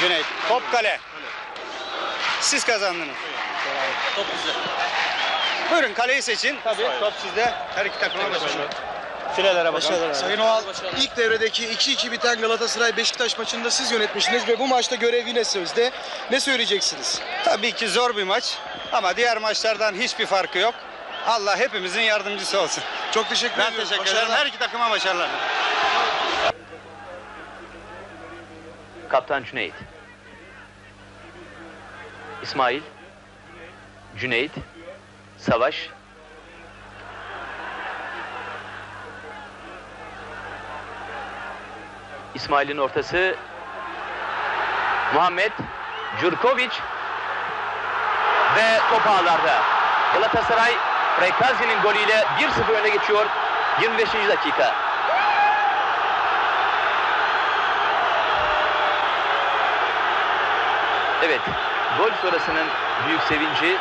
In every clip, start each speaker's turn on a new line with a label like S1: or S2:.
S1: Cüneyt. Top kale. Siz kazandınız.
S2: Top bizde.
S1: Buyurun kaleyi seçin. Tabii top sizde. Her iki takıma başarılar. Filelere bakalım.
S3: Sayın Oğal, ilk devredeki 2-2 biten Galatasaray Beşiktaş maçında siz yönetmişsiniz ve bu maçta görev yine sözde. Ne söyleyeceksiniz?
S1: Tabii ki zor bir maç ama diğer maçlardan hiçbir farkı yok. Allah hepimizin yardımcısı olsun.
S3: Çok teşekkür
S1: Ben
S3: ediyorum.
S1: teşekkür ederim.
S3: Başarılar.
S1: Her iki takıma başarılar.
S2: Kaptan Cüneyt. İsmail. Cüneyt. Savaş. İsmail'in ortası. Muhammed. Jurkovic. Ve top ağlarda. Galatasaray Prekazi'nin golüyle 1-0 öne geçiyor. 25. dakika. Evet, gol sonrasının büyük sevinci.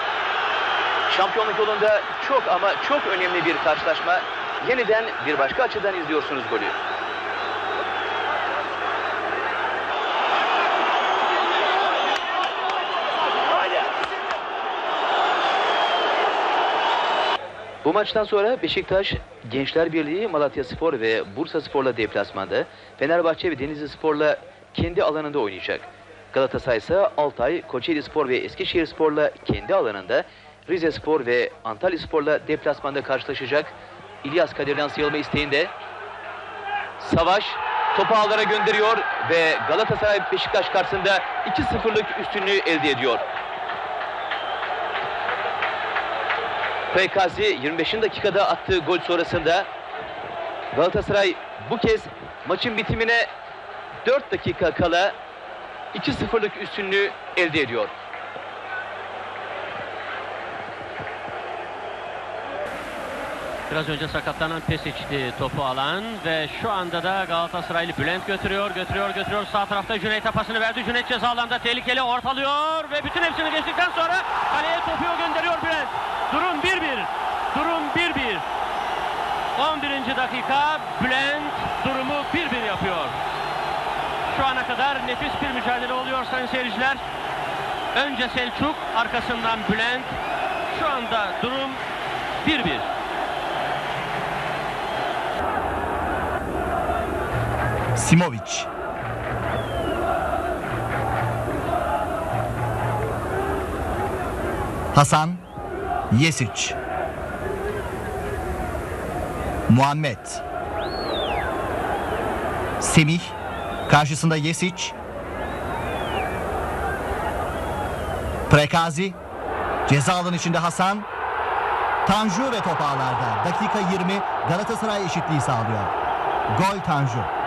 S2: Şampiyonluk yolunda çok ama çok önemli bir karşılaşma. Yeniden bir başka açıdan izliyorsunuz golü. Bu maçtan sonra Beşiktaş, Gençler Birliği, Malatya Spor ve Bursa Spor'la deplasmanda, Fenerbahçe ve Denizli Spor'la kendi alanında oynayacak. Galatasaray ise Altay, Kocaeli Spor ve Eskişehir Spor'la kendi alanında, Rize Spor ve Antalya Spor'la deplasmanda karşılaşacak. İlyas Kadir'den sıyrılma isteğinde. Savaş topu ağlara gönderiyor ve Galatasaray Beşiktaş karşısında 2-0'lık üstünlüğü elde ediyor. Prekazi 25. dakikada attığı gol sonrasında Galatasaray bu kez maçın bitimine 4 dakika kala 2-0'lık üstünlüğü elde ediyor.
S4: Biraz önce sakatlanan Pesic'ti topu alan ve şu anda da Galatasaraylı Bülent götürüyor, götürüyor, götürüyor. Sağ tarafta Cüneyt'e pasını verdi. Cüneyt ceza alanda tehlikeli ortalıyor ve bütün hepsini geçtikten sonra kaleye topu gönderiyor Bülent. Durum 1-1. Durum 1-1. 11. dakika Bülent durumu 1-1 yapıyor. Şu ana kadar nefis bir mücadele oluyor sayın seyirciler. Önce Selçuk, arkasından Bülent. Şu anda durum 1-1.
S5: Simovic. Hasan Yesic. Muhammed. Semih karşısında Yesic. Prekazi ceza alanı içinde Hasan. Tanju ve top ağlarda. Dakika 20 Galatasaray eşitliği sağlıyor. Gol Tanju.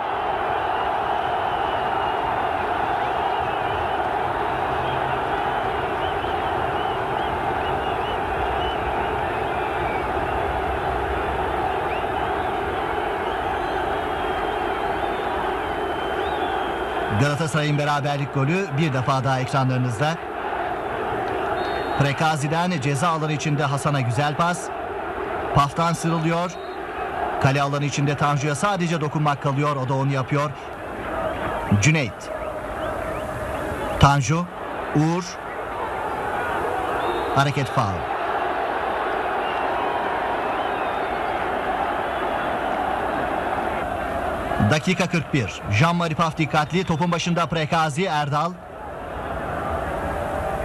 S5: Galatasaray'ın beraberlik golü bir defa daha ekranlarınızda. Prekazi'den ceza alanı içinde Hasan'a güzel pas. Paftan sırılıyor. Kale alanı içinde Tanju'ya sadece dokunmak kalıyor. O da onu yapıyor. Cüneyt. Tanju. Uğur. Hareket faul. Dakika 41. Jean-Marie Paf dikkatli. Topun başında Prekazi, Erdal.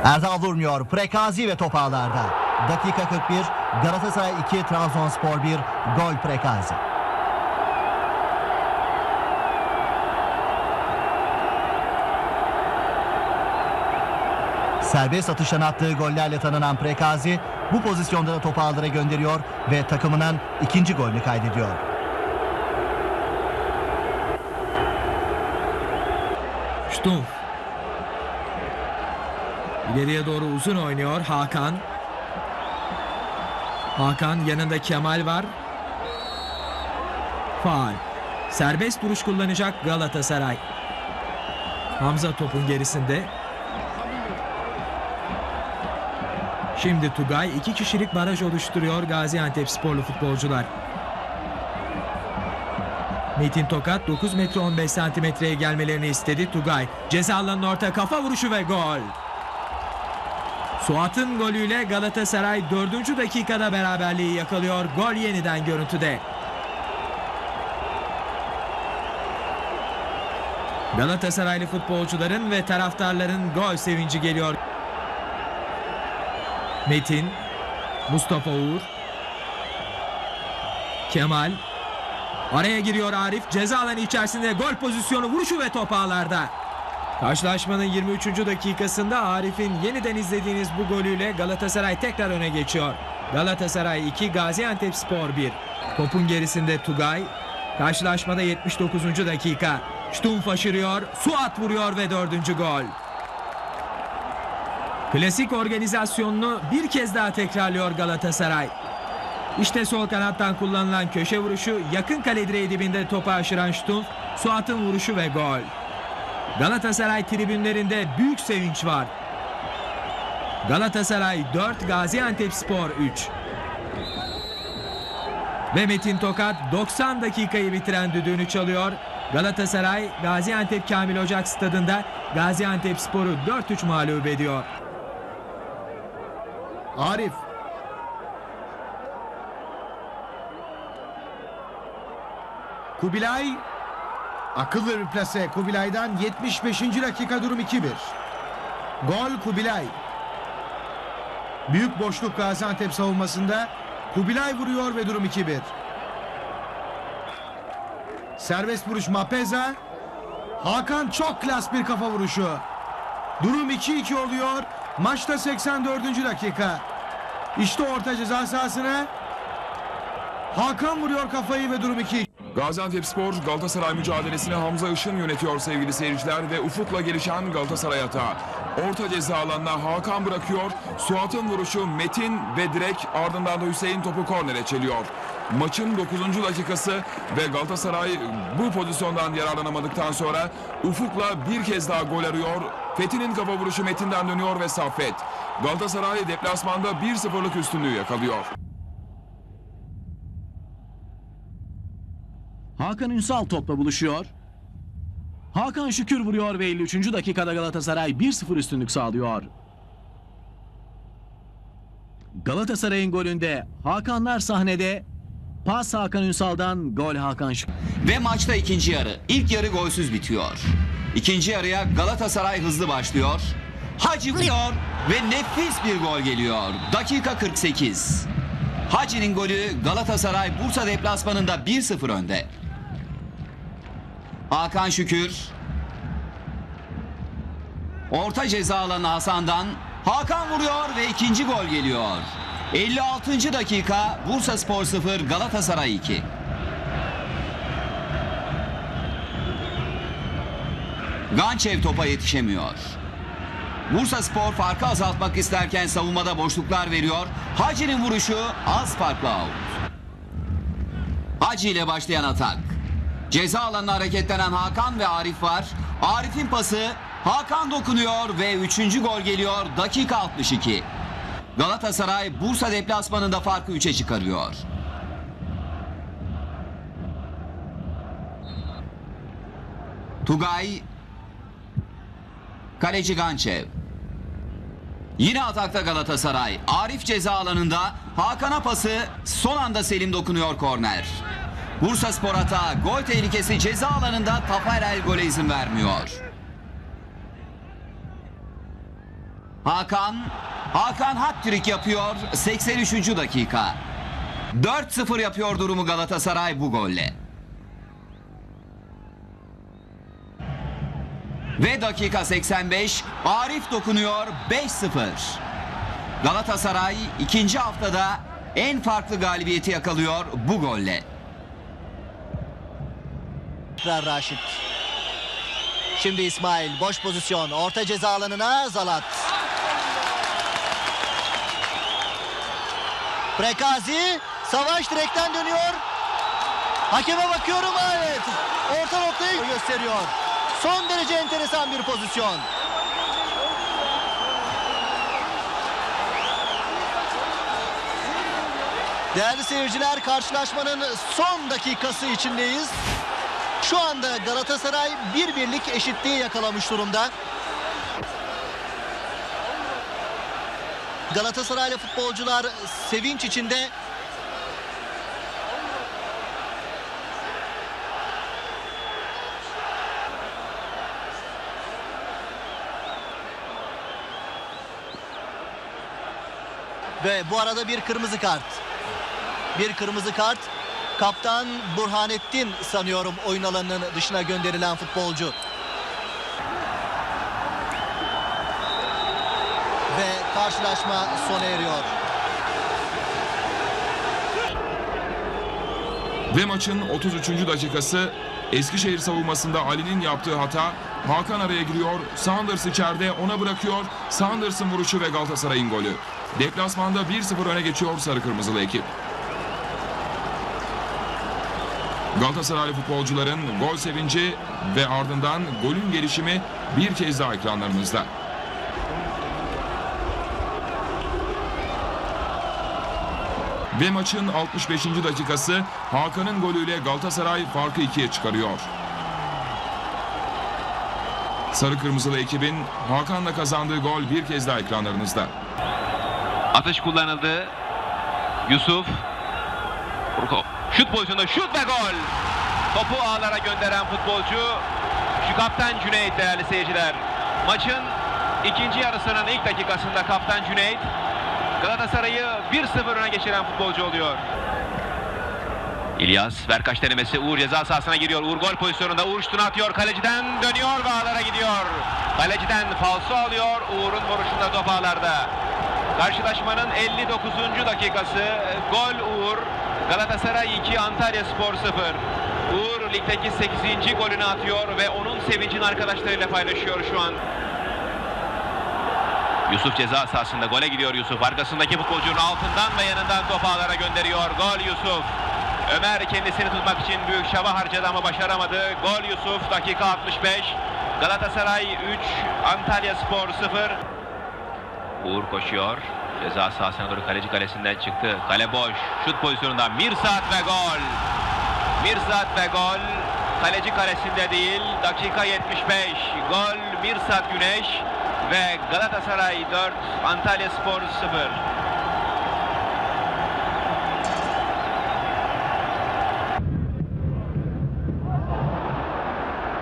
S5: Erdal vurmuyor. Prekazi ve top ağlarda. Dakika 41. Galatasaray 2, Trabzonspor 1. Gol Prekazi. Serbest atıştan attığı gollerle tanınan Prekazi bu pozisyonda da topu ağlara gönderiyor ve takımının ikinci golünü kaydediyor.
S6: Stumpf. İleriye doğru uzun oynuyor Hakan. Hakan yanında Kemal var. Faal. Serbest duruş kullanacak Galatasaray. Hamza topun gerisinde. Şimdi Tugay iki kişilik baraj oluşturuyor Gaziantep sporlu futbolcular. Metin Tokat 9 metre 15 santimetreye gelmelerini istedi Tugay. Ceza alanının orta kafa vuruşu ve gol. Suat'ın golüyle Galatasaray 4. dakikada beraberliği yakalıyor. Gol yeniden görüntüde. Galatasaraylı futbolcuların ve taraftarların gol sevinci geliyor. Metin, Mustafa Uğur, Kemal, araya giriyor Arif, ceza alanı içerisinde gol pozisyonu vuruşu ve top ağlarda. Karşılaşmanın 23. dakikasında Arif'in yeniden izlediğiniz bu golüyle Galatasaray tekrar öne geçiyor. Galatasaray 2, Gaziantep Spor 1. Topun gerisinde Tugay. Karşılaşmada 79. dakika. Stumpf aşırıyor, Suat vuruyor ve dördüncü gol. Klasik organizasyonunu bir kez daha tekrarlıyor Galatasaray. İşte sol kanattan kullanılan köşe vuruşu yakın kale direği dibinde topu aşıran Stumpf, Suat'ın vuruşu ve gol. Galatasaray tribünlerinde büyük sevinç var. Galatasaray 4, Gaziantep Spor 3. Ve Metin Tokat 90 dakikayı bitiren düdüğünü çalıyor. Galatasaray Gaziantep Kamil Ocak stadında Gaziantep Spor'u 4-3 mağlup ediyor.
S5: Arif.
S7: Kubilay akıllı bir plase Kubilay'dan 75. dakika durum 2-1. Gol Kubilay. Büyük boşluk Gaziantep savunmasında Kubilay vuruyor ve durum 2-1. Serbest vuruş Mapeza. Hakan çok klas bir kafa vuruşu. Durum 2-2 oluyor. Maçta 84. dakika. İşte orta ceza sahasına. Hakan vuruyor kafayı ve durum 2
S8: Gaziantepspor Galatasaray mücadelesini Hamza Işın yönetiyor sevgili seyirciler ve ufukla gelişen Galatasaray hata. Orta ceza alanına Hakan bırakıyor. Suat'ın vuruşu Metin ve direkt ardından da Hüseyin topu kornere çeliyor. Maçın 9. dakikası ve Galatasaray bu pozisyondan yararlanamadıktan sonra Ufuk'la bir kez daha gol arıyor. Fethi'nin kafa vuruşu Metin'den dönüyor ve Saffet. Galatasaray deplasmanda 1-0'lık üstünlüğü yakalıyor.
S9: Hakan Ünsal topla buluşuyor. Hakan Şükür vuruyor ve 53. dakikada Galatasaray 1-0 üstünlük sağlıyor. Galatasaray'ın golünde Hakanlar sahnede. Pas Hakan Ünsal'dan gol Hakan Şükür.
S10: Ve maçta ikinci yarı. İlk yarı golsüz bitiyor. İkinci yarıya Galatasaray hızlı başlıyor. Hacı vuruyor ve nefis bir gol geliyor. Dakika 48. Hacı'nin golü Galatasaray Bursa deplasmanında 1-0 önde. Hakan Şükür. Orta ceza alanı Hasan'dan. Hakan vuruyor ve ikinci gol geliyor. 56. dakika Bursa Spor 0 Galatasaray 2. Gançev topa yetişemiyor. Bursa Spor farkı azaltmak isterken savunmada boşluklar veriyor. Hacı'nin vuruşu az farklı out. Hacı ile başlayan atak. Ceza alanına hareketlenen Hakan ve Arif var. Arif'in pası Hakan dokunuyor ve 3. gol geliyor dakika 62. Galatasaray Bursa deplasmanında farkı 3'e çıkarıyor. Tugay Kaleci Gançev. Yine atakta Galatasaray. Arif ceza alanında Hakan'a pası son anda Selim dokunuyor korner. Bursa Spor hata gol tehlikesi ceza alanında Tafarel gole izin vermiyor. Hakan Hakan hat-trick yapıyor 83. dakika. 4-0 yapıyor durumu Galatasaray bu golle. Ve dakika 85 Arif dokunuyor 5-0. Galatasaray ikinci haftada en farklı galibiyeti yakalıyor bu golle.
S11: Tekrar Raşit. Şimdi İsmail boş pozisyon. Orta ceza alanına Zalat. Prekazi savaş direkten dönüyor. Hakeme bakıyorum evet. Orta noktayı gösteriyor. Son derece enteresan bir pozisyon. Değerli seyirciler karşılaşmanın son dakikası içindeyiz. Şu anda Galatasaray bir birlik eşitliği yakalamış durumda. Galatasaraylı futbolcular sevinç içinde Ve bu arada bir kırmızı kart. Bir kırmızı kart. Kaptan Burhanettin sanıyorum oyun alanının dışına gönderilen futbolcu. Ve karşılaşma sona eriyor.
S8: Ve maçın 33. dakikası Eskişehir savunmasında Ali'nin yaptığı hata Hakan araya giriyor. Sanders içeride ona bırakıyor. Sanders'ın vuruşu ve Galatasaray'ın golü. Deplasmanda 1-0 öne geçiyor sarı kırmızılı ekip. Galatasaraylı futbolcuların gol sevinci ve ardından golün gelişimi bir kez daha ekranlarımızda. Ve maçın 65. dakikası Hakan'ın golüyle Galatasaray farkı ikiye çıkarıyor. Sarı kırmızılı ekibin Hakan'la kazandığı gol bir kez daha ekranlarınızda.
S12: Atış kullanıldı. Yusuf. Urko. Şut pozisyonunda şut ve gol. Topu ağlara gönderen futbolcu şu kaptan Cüneyt değerli seyirciler. Maçın ikinci yarısının ilk dakikasında kaptan Cüneyt Galatasaray'ı 1-0 öne geçiren futbolcu oluyor. İlyas Verkaç denemesi Uğur ceza sahasına giriyor. Uğur gol pozisyonunda Uğur şutunu atıyor. Kaleciden dönüyor ve ağlara gidiyor. Kaleciden falso alıyor. Uğur'un vuruşunda top ağlarda. Karşılaşmanın 59. dakikası gol Uğur. Galatasaray 2 Antalya Spor 0. Uğur ligdeki 8. golünü atıyor ve onun sevincini arkadaşlarıyla paylaşıyor şu an. Yusuf ceza sahasında gole gidiyor Yusuf. Arkasındaki futbolcunun altından ve yanından top ağlara gönderiyor. Gol Yusuf. Ömer kendisini tutmak için büyük çaba harcadı ama başaramadı. Gol Yusuf dakika 65. Galatasaray 3 Antalya Spor 0. Uğur koşuyor. Ceza sahasına doğru kaleci kalesinden çıktı. Kale boş. Şut pozisyonunda Mirsat ve gol. Mirsat ve gol. Kaleci kalesinde değil. Dakika 75. Gol Mirsat Güneş ve Galatasaray 4 Antalya Spor 0.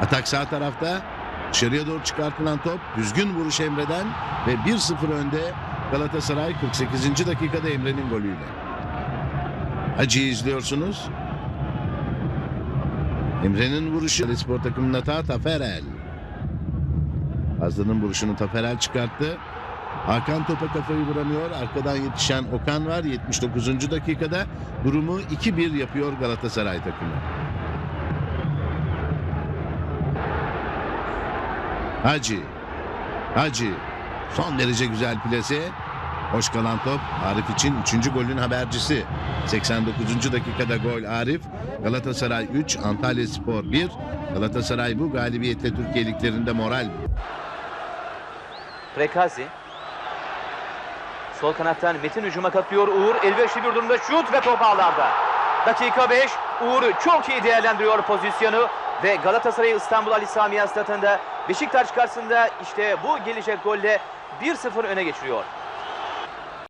S13: Atak sağ tarafta. Dışarıya doğru çıkartılan top düzgün vuruş Emre'den ve 1-0 önde Galatasaray 48. dakikada Emre'nin golüyle. Hacı'yı izliyorsunuz. Emre'nin vuruşu spor takımının hata Taferel. Fazlı'nın vuruşunu Taferel çıkarttı. Hakan topa kafayı vuramıyor. Arkadan yetişen Okan var 79. dakikada. Durumu 2-1 yapıyor Galatasaray takımı. Hacı. Hacı. Son derece güzel plase. Hoş kalan top Arif için 3. golün habercisi. 89. dakikada gol Arif. Galatasaray 3, Antalya Spor 1. Galatasaray bu galibiyetle Türkiye liglerinde moral.
S2: Prekazi. Sol kanattan Metin hücuma katılıyor. Uğur elverişli bir durumda şut ve top ağlarda. Dakika 5. Uğur çok iyi değerlendiriyor pozisyonu. Ve Galatasaray İstanbul Ali Sami Yan Stadı'nda Beşiktaş karşısında işte bu gelecek golle 1-0 öne geçiriyor.